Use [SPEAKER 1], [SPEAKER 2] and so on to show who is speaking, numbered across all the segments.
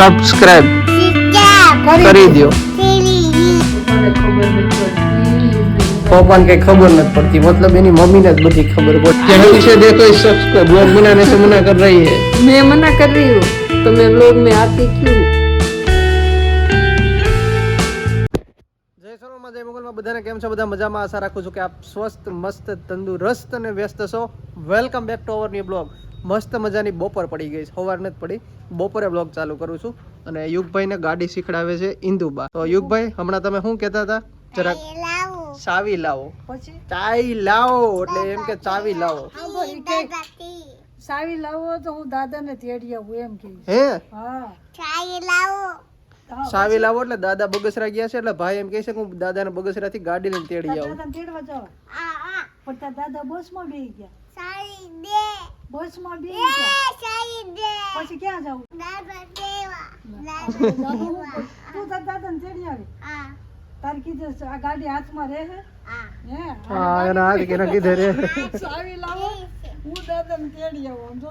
[SPEAKER 1] Subscribe કરી દો પપ્પાને કઈ ખબર નથી પડતી मतलब એની મમ્મીને જ બધી ખબર પડતી जहाँ से देखो इस शख्स को ब्लॉग बनाने से मना कर रही है
[SPEAKER 2] मैं मना कर रही हूँ तो मैं ब्लॉग में आती क्यों
[SPEAKER 1] જય સોનલમાં જય મોગલમાં બધાને કેમ છો બધા મજામાં આશા રાખું છું કે આપ સ્વસ્થ મસ્ત તંદુરસ્ત અને વ્યસ્ત છો welcome back to our new blog મસ્ત મજાની બપોર પડી ગઈ છે. સવાર નથી પડી. બપોરે બ્લોગ ચાલુ કરું છું અને યુગભાઈને ગાડી શીખડાવે છે ઇન્દુબા. તો યુગભાઈ હમણાં તમે શું કહેતા હતા? જરાક ચાવી લાવો.
[SPEAKER 2] પછી?
[SPEAKER 1] ચાવી લાવો એટલે એમ કે ચાવી લાવો.
[SPEAKER 2] સાવી લાવો તો હું દાદાને તેડી આવું એમ કે.
[SPEAKER 1] હે?
[SPEAKER 2] હા.
[SPEAKER 1] ચાવી લાવો એટલે દાદા બગસરા ગયા છે એટલે ભાઈ એમ કહે છે કે હું દાદાને બગસરાથી ગાડી લઈને તેડી આવું.
[SPEAKER 2] દાદાને તેડવા જાવ પણ બેસી દાદા બેહી ગયા? બસમાં સારી દે. પછી ક્યાં જાવું તું તાર દાદાને ચડી આવી? તાર કીધું આ ગાડી હાથમાં રહે હે? હે.
[SPEAKER 1] હા?
[SPEAKER 2] હું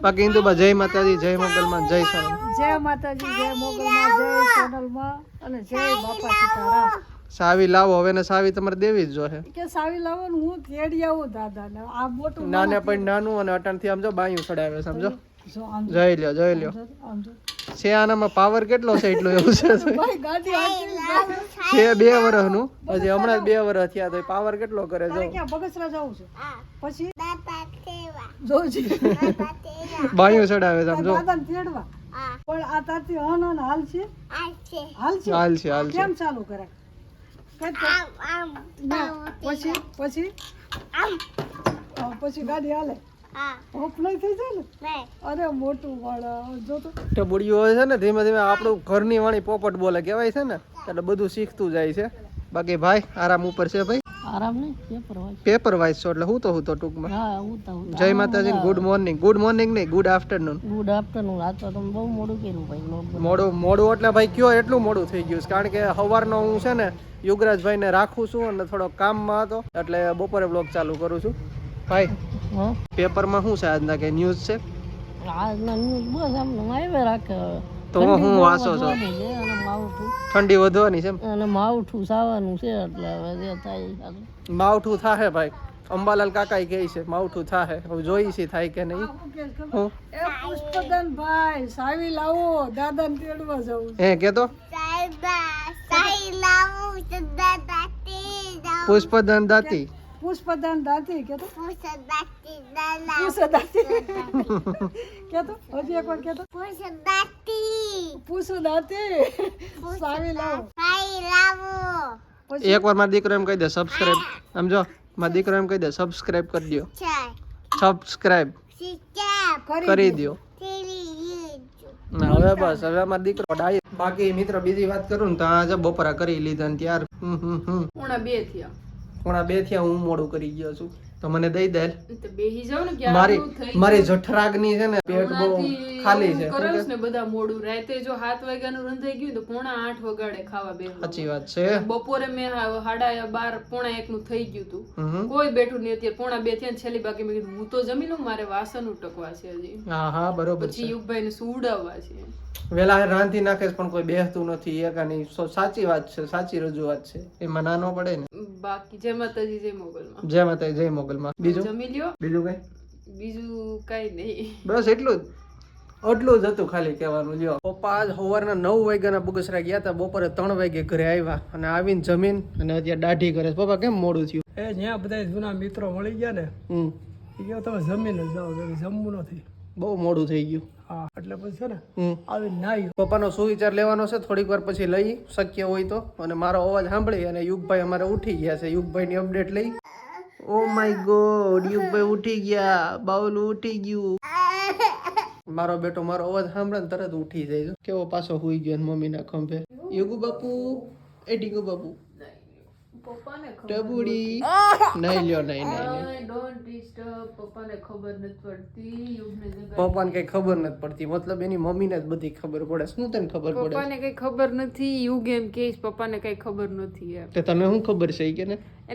[SPEAKER 1] બાકી હિન્દુ જય માતાજી જય મંગલમાં જય સોનલ
[SPEAKER 2] જય માતાજી જય મોગલમાં જય સોનલમાં અને જય બાપા સીતારામ.
[SPEAKER 1] સાવી લાવો હવે ને સાવી તમારે દેવી જ જોહે
[SPEAKER 2] કે સાવી લાવો હું તેડી આવું દાદાને. આ મોટું
[SPEAKER 1] નાને પણ નાનું અને અટાણથી આમ જો બાયું ચડાવે સમજો
[SPEAKER 2] જો. આમ જો,
[SPEAKER 1] જોઈ લ્યો જોઈ લ્યો.
[SPEAKER 2] આમ આમ.
[SPEAKER 1] છે આનામાં પાવર કેટલો છે એટલું એવું છે. છે બે વર્ષનું હજી હમણાં જ બે વર્ષ થયા તો પાવર કેટલો કરે જો.
[SPEAKER 2] બગસરા જવું છે? પછી? જોજી
[SPEAKER 1] બાયું ચડાવે છે આમ જો.
[SPEAKER 2] દાદાને તેડવા. પણ આ તાતી હન હન હાલ છે? હાલ છે.
[SPEAKER 1] હાલ છે? હાલ છે
[SPEAKER 2] કેમ ચાલુ કરે ના, પછી પછી? પછી ગાડી હાલે. ઓફ નહીં થઈ જાય ને? અરે મોટું વાળા જો તો.
[SPEAKER 1] ટબુડીઓ હોય છે ને ધીમે ધીમે આપણું ઘરની વાણી પોપટ બોલે કહેવાય છે ને એટલે બધું શીખતું જાય છે. બાકી ભાઈ આરામ ઉપર છે ભાઈ?
[SPEAKER 2] આરામ નહીં પેપર
[SPEAKER 1] વાઇઝ એટલે હું તો હું તો ટૂંકમાં.
[SPEAKER 2] હા હું તો
[SPEAKER 1] જય માતાજી ગુડ મોર્નિંગ ગુડ મોર્નિંગ નહીં ગુડ આફ્ટરનૂન
[SPEAKER 2] ગુડ આફ્ટરનૂન આ તો તમે બહુ મોડું કર્યું ભાઈ
[SPEAKER 1] મોડું. મોડું એટલે ભાઈ કયો એટલું મોડું થઈ ગયું કારણ કે સવારનો હું છે ને યુગરાજભાઈને રાખું છું અને થોડો કામમાં હતો એટલે બપોરે બ્લોગ ચાલુ કરું છું. ભાઈ પેપરમાં શું છે આજના કે ન્યૂઝ છે?
[SPEAKER 2] આજના ન્યૂઝ બસ આમ આવે રાખે
[SPEAKER 1] તો હું વાંચો છો?
[SPEAKER 2] છે અને માવઠું.
[SPEAKER 1] ઠંડી વધવાની છે
[SPEAKER 2] અને માવઠું સાવાનું છે એટલે હવે જે થાય
[SPEAKER 1] માવઠું થાહે ભાઈ. અંબાલાલ કાકા કહે છે માવઠું થાહે. હવે જોઈ છે થાય કે નહીં? હું?
[SPEAKER 2] એ પુષ્પદાન ભાઈ સાવી લાવો દાદાને તેડવા જવું
[SPEAKER 1] હે કેતો? પુષ્પદાન દાતી
[SPEAKER 2] પુષ્પદાન દાતી કેતો પુષ્પદાતી કેતો હજી એક વાર કેતો પુષ્પ દાતી સાવી લાવો પછી
[SPEAKER 1] એક વાર મારો દીકરો એમ કહી દે સબસ્ક્રાઇબ સમજો મારો દીકરો એમ કહી દે સબસ્ક્રાઇબ કરી દો સબસ્ક્રાઇબ કરી દો ના, હવે બસ હવે મારો દીકરો ડાય બાકી મિત્ર બીજી વાત કરું ને તો આજે બપોરા કરી લીધા ને ત્યાર. હમ હમ હમ.
[SPEAKER 2] પોણા બે થયા.
[SPEAKER 1] પોણા બે થયા હું મોડું કરી ગયો છું. તો મને દઈ દે
[SPEAKER 2] ને
[SPEAKER 1] મારી મારી જઠરાગની છે ને પેટ બહુ ખાલી છે
[SPEAKER 2] ને બધા મોડું. રાતે જો સાત વાગ્યાનું રંધાઈ ગયું તો પોણા આઠ વગાડે ખાવા બે
[SPEAKER 1] સાચી વાત છે.
[SPEAKER 2] બપોરે મેં હાડા સાડા બાર પોણા એક નું થઈ ગયું હતું. કોઈ બેઠું નહીં અત્યારે પોણા બે થયા છેલ્લી બાકી મેં કીધું હું તો જમી લઉં મારે વાસણ ઉટકવા છે હજી.
[SPEAKER 1] હા હા બરોબર
[SPEAKER 2] પછી યુગભાઈ ને સુડાવવા છે.
[SPEAKER 1] વેલા રાંધી નાખે પણ કોઈ બેસતું નથી એક સાચી વાત છે સાચી રજૂઆત છે. એમાં ના ન પડે ને.
[SPEAKER 2] બાકી જય માતાજી જય મોગલમાં.
[SPEAKER 1] જય માતાજી જય મોગલમાં. બીજું?
[SPEAKER 2] જમી લ્યો.
[SPEAKER 1] બીજું કઈ?
[SPEAKER 2] બીજું કઈ નહીં.
[SPEAKER 1] બસ એટલું જ. એટલું જ હતું ખાલી કહેવાનું જો પપ્પા આજ સવારના નવ વાગ્યાના બગસરા ગયા હતા બપોરે ત્રણ વાગે ઘરે આવ્યા અને આવીને જમીન અને અત્યારે દાઢી કરે પપ્પા કેમ મોડું થયું?
[SPEAKER 3] એ જ્યાં બધા જૂના મિત્રો મળી ગયા ને
[SPEAKER 1] હમ.
[SPEAKER 3] એ કહો તમે જમીને જાઓ જમવું નથી.
[SPEAKER 1] બહુ મોડું થઈ ગયું.
[SPEAKER 3] એટલે પછી છે ને આવી નાઈ.
[SPEAKER 1] પપ્પાનો સુવિચાર લેવાનો છે થોડીક વાર પછી લઈ શક્ય હોય તો. અને મારો અવાજ સાંભળી અને યુગભાઈ અમારે ઉઠી ગયા છે. યુગભાઈની અપડેટ લઈ. ઓ માય ગોડ યુગભાઈ ઉઠી ગયા. બાવલું ઉઠી ગયું. મારો બેટો મારો અવાજ સાંભળે ને તરત ઉઠી જાય કેવો પાછો સુઈ ગયો મમ્મી મમ્મીના ખંભે. યુગુ બાપુ એ ડીગુ બાપુ.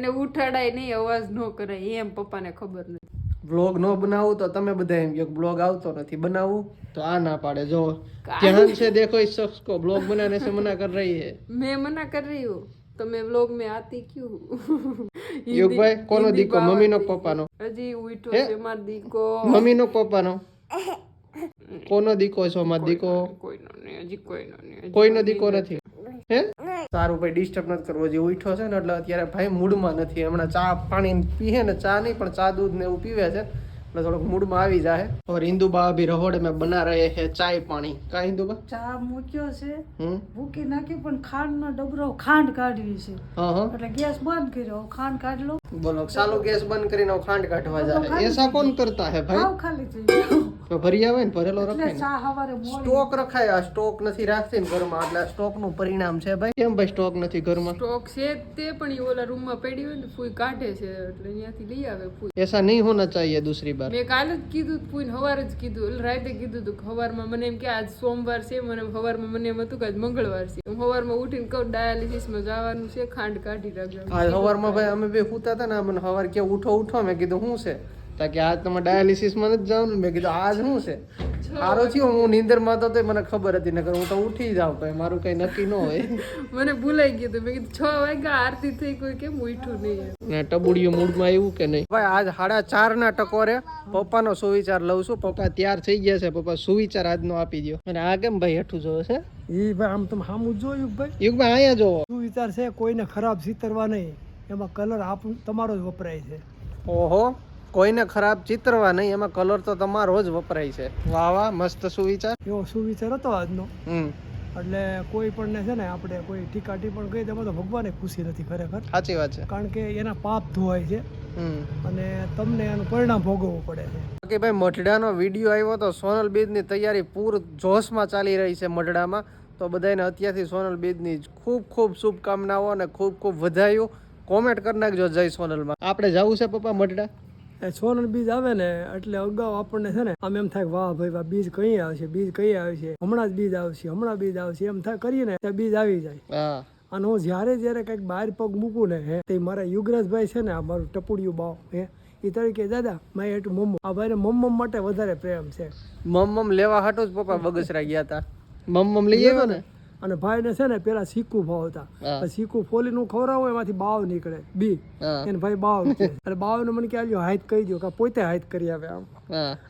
[SPEAKER 2] ઉઠાડાય નહીં અવાજ ન કરાય. એમ પપ્પાને ખબર નથી.
[SPEAKER 1] બ્લોગ ન બનાવું તો તમે બધા એમ કહો બ્લોગ આવતો નથી. બનાવું? તો આ ના પાડે. જો ધ્યાન છે દેખો શખ્સ કો. બ્લોગ બનાને મના કર
[SPEAKER 4] રહી મેં મના કર રહી તો મેં વ્લોગ મેં આતી ક્યું?
[SPEAKER 1] યુગભાઈ કોનો દીકો? મમ્મી મમ્મીનો પપ્પાનો?
[SPEAKER 4] હજી ઉઠો છે માર દીકો.
[SPEAKER 1] મમ્મીનો પપ્પાનો? કોનો દીકો છો માર દીકો?
[SPEAKER 4] કોઈનો નહીં હજી કોઈનો નહીં
[SPEAKER 1] કોઈનો દીકો નથી. હે? સારું ભાઈ ડિસ્ટર્બ નથી કરવો. જે ઉઠો છે ને એટલે અત્યારે ભાઈ મૂડમાં નથી. હમણાં ચા પાણી પીએ ને ચા નહીં પણ ચા દૂધ ને એવું પીવે છે. એટલે થોડોક મૂડમાં આવી જાય ઓર ઇન્દુબા બી રહોડે મેં બના રહે છે ચાય પાણી કા ઇન્દુબા
[SPEAKER 2] ચા મૂક્યો છે ભૂકી નાખી પણ ખાંડનો ડબરો ખાંડ કાઢવી છે એટલે ગેસ બંધ કર્યો ખાંડ કાઢ લો
[SPEAKER 1] બોલો ચાલો ગેસ બંધ કરીને ખાંડ કાઢવા જાય એસા કોણ કરતા હે
[SPEAKER 2] ભાઈ ખાલી થઈ
[SPEAKER 1] તો ભરી આવે ને ભરેલો રખાય સ્ટોક રખાય આ સ્ટોક નથી રાખતી ને ઘરમાં એટલે સ્ટોકનું પરિણામ છે ભાઈ. કેમ ભાઈ સ્ટોક નથી ઘરમાં?
[SPEAKER 4] સ્ટોક છે તે પણ એ ઓલા રૂમમાં પડી હોય ને ફૂઈ કાઢે છે એટલે અહીંયાથી લઈ આવે ફૂઈ.
[SPEAKER 1] એસા નહીં હોના ચાહીએ દૂસરી બાર.
[SPEAKER 4] મેં કાલે જ કીધું ફૂઈ હવાર જ કીધું રાતે કીધું હતું હવારમાં મને એમ કે આજ સોમવાર છે મને હવારમાં મને એમ હતું કે આજ મંગળવાર છે. હું હવારમાં ઉઠીને કહું ડાયાલિસિસમાં જવાનું છે ખાંડ કાઢી રાખજો.
[SPEAKER 1] આજ હવારમાં ભાઈ અમે બે સૂતા હતા ને મને હવાર કે ઉઠો ઉઠો મેં કીધું શું છે? તા કે આજ તમે ડાયાલિસિસમાં નથી જવાનું? મેં કીધું આજ શું છે? સારો થયો હું નીંદરમાં તો મને ખબર હતી નકર હું તો ઉઠી જાઉં ભાઈ મારું કઈ નક્કી ન હોય.
[SPEAKER 4] મને ભૂલાઈ ગયું મેં કીધું છ વાગ્યા આરતી થઈ કોઈ કેમ ઉઠ્યું નહીં
[SPEAKER 1] ને ટબુડિયું મૂડમાં આવ્યું કે નહીં? ભાઈ આજ સાડા ચાર ના ટકોરે પપ્પાનો સુવિચાર લઉં છું. પપ્પા તૈયાર થઈ ગયા છે. પપ્પા સુવિચાર આજનો આપી દો અને આ કેમ ભાઈ હેઠું જોવે છે?
[SPEAKER 3] એ ભાઈ આમ તમે સામું જોયું ભાઈ?
[SPEAKER 1] યુગભાઈ અહીંયા જોવો.
[SPEAKER 3] શું વિચાર છે કોઈને ખરાબ ચિતરવા નહીં. એમાં કલર આપ તમારો જ વપરાય છે.
[SPEAKER 1] ઓહો. કોઈને ખરાબ ચિત્રવા નહીં એમાં કલર તો તમારો જ વપરાય છે. વાહ વાહ મસ્ત સુવિચાર.
[SPEAKER 3] એવો સુવિચાર હતો આજનો.
[SPEAKER 1] હમ.
[SPEAKER 3] એટલે કોઈ પણ ને છે ને આપણે કોઈ ટીકા પણ કહી દેવા તો ભગવાને ખુશી નથી ખરેખર.
[SPEAKER 1] સાચી વાત છે.
[SPEAKER 3] કારણ કે એના પાપ ધોવાય છે.
[SPEAKER 1] હમ.
[SPEAKER 3] અને તમને એનું પરિણામ ભોગવવું પડે છે.
[SPEAKER 1] બાકી ભાઈ મઢડાનો વીડિયો આવ્યો તો સોનલ બીજની તૈયારી પૂર જોશમાં ચાલી રહી છે મઢડામાં. તો બધાને અત્યારથી સોનલ બીજની ખૂબ ખૂબ શુભકામનાઓ અને ખૂબ ખૂબ વધાયું. કોમેન્ટ કરી નાખજો જય સોનલમાં. આપણે જવું છે પપ્પા મઢડા?
[SPEAKER 3] એ બીજ આવે ને એટલે અગાઉ આપણને છે ને આમ એમ થાય વાહ ભાઈ વાહ બીજ કઈ આવશે બીજ કઈ આવશે? હમણાં જ બીજ આવશે હમણાં બીજ આવશે એમ થાય કરીએ ને ત્યાં બીજ આવી જાય. અને હું જ્યારે જ્યારે કંઈક બહાર પગ મૂકું ને હે તે મારા યુગરાજભાઈ છે ને આ મારું ટપુડિયું બાવ હે એ તરીકે દાદા માય એટલું મમ્મ આ ભાઈને મમ્મમ માટે વધારે પ્રેમ છે.
[SPEAKER 1] મમ મમ લેવા હાટો જ પપ્પા બગસરા ગયા હતા મમ મમ લઈ આવ્યો ને?
[SPEAKER 3] અને ભાઈને છે ને પેલા સીકુ ભાવતા
[SPEAKER 1] હા.
[SPEAKER 3] ફોલી નું ખવડાવું એમાંથી બાવ નીકળે. બી. એને ભાઈ બાવ એટલે બાવ ને મને કે આલ્યો હાઈટ કહી દો કે પોતે હાઈટ કરી આવે આમ.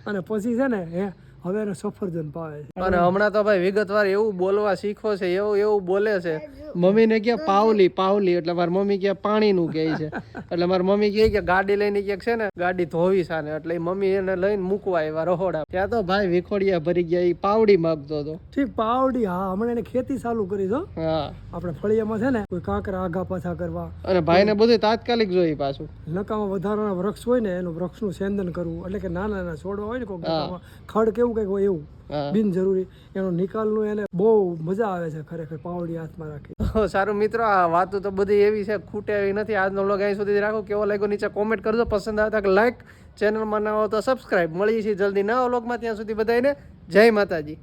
[SPEAKER 3] અને પછી છે ને હે હવે એને સફરજન પાવે છે
[SPEAKER 1] અને હમણાં તો ભાઈ વિગતવાર એવું બોલવા શીખો છે એવું એવું બોલે છે. મમ્મીને કે પાવલી પાવલી એટલે મારી મમ્મી કે પાણીનું કહે છે. એટલે મારી મમ્મી કહે કે ગાડી લઈને કે છે ને ગાડી ધોવી સાને એટલે મમ્મી એને લઈને મૂકવા આવ્યા રહોડા. ત્યાં તો ભાઈ વિખોડિયા ભરી ગયા એ પાવડી માગતો હતો.
[SPEAKER 3] ઠીક પાવડી હા હમણાં એને ખેતી ચાલુ કરી છો
[SPEAKER 1] હા.
[SPEAKER 3] આપણે ફળિયામાં છે ને કોઈ કાંકરા આઘા પાછા કરવા.
[SPEAKER 1] અને ભાઈને બધું તાત્કાલિક જોઈ પાછું.
[SPEAKER 3] લકામાં વધારાના વૃક્ષ હોય ને એનું વૃક્ષનું સેંદન કરવું. એટલે કે નાના નાના છોડવા હોય ને કોઈ ખડ કેવું કંઈક હોય એવું. બિનજરૂરી. એનો નિકાલનું એને બહુ મજા આવે છે ખરેખર પાવડી હાથમાં રાખી
[SPEAKER 1] સારું મિત્રો આ વાતો તો બધી એવી છે ખૂટે એવી નથી. આજનો લોગ અહીં સુધી રાખો. કેવો લાગ્યો નીચે કોમેન્ટ કરજો. પસંદ આવે તો લાઈક ચેનલમાં ના હો તો સબસ્ક્રાઈબ મળીએ છીએ જલ્દી ના લોગમાં ત્યાં સુધી બધાને જય માતાજી.